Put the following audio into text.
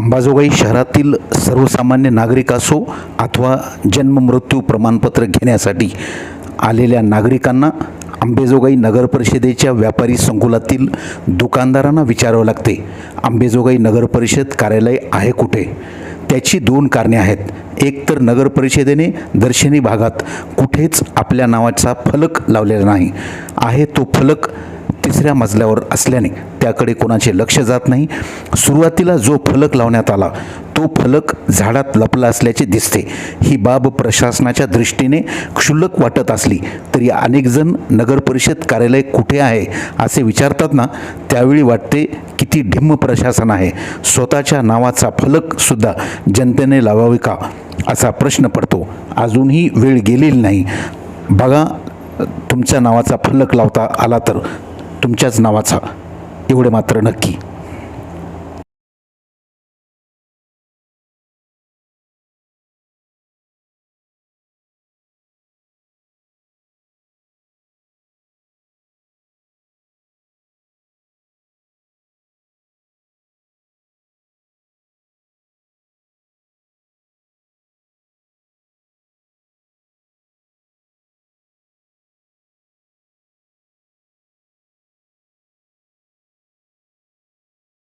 अंबाजोगाई शहरातील सर्वसामान्य नागरिक असो अथवा जन्ममृत्यू प्रमाणपत्र घेण्यासाठी आलेल्या नागरिकांना अंबेजोगाई नगर परिषदेच्या व्यापारी संकुलातील दुकानदारांना विचारावं लागते अंबेजोगाई नगर परिषद कार्यालय आहे कुठे? त्याची दोन कारणे आहेत. एक तर नगर परिषदेने दर्शनी भागात कुठेच आपल्या नावाचा फलक लावलेला नाही. आहे तो फलक तिसऱ्या मजल्यावर असल्याने त्याकडे कोणाचे लक्ष जात नाही. सुरुवातीला जो फलक लावण्यात आला तो फलक झाडात लपला असल्याचे दिसते. ही बाब प्रशासनाच्या दृष्टीने क्षुल्लक वाटत असली तरी अनेकजण नगरपरिषद कार्यालय कुठे आहे असे विचारतात ना त्यावेळी वाटते किती ढिम्म प्रशासन आहे. स्वतःच्या नावाचा फलकसुद्धा जनतेने लावावे का? असा प्रश्न पडतो. अजूनही वेळ गेलेली नाही. बघा तुमच्या नावाचा फलक लावता आला तर तुमच्याच नावाचा. एवढे मात्र नक्की.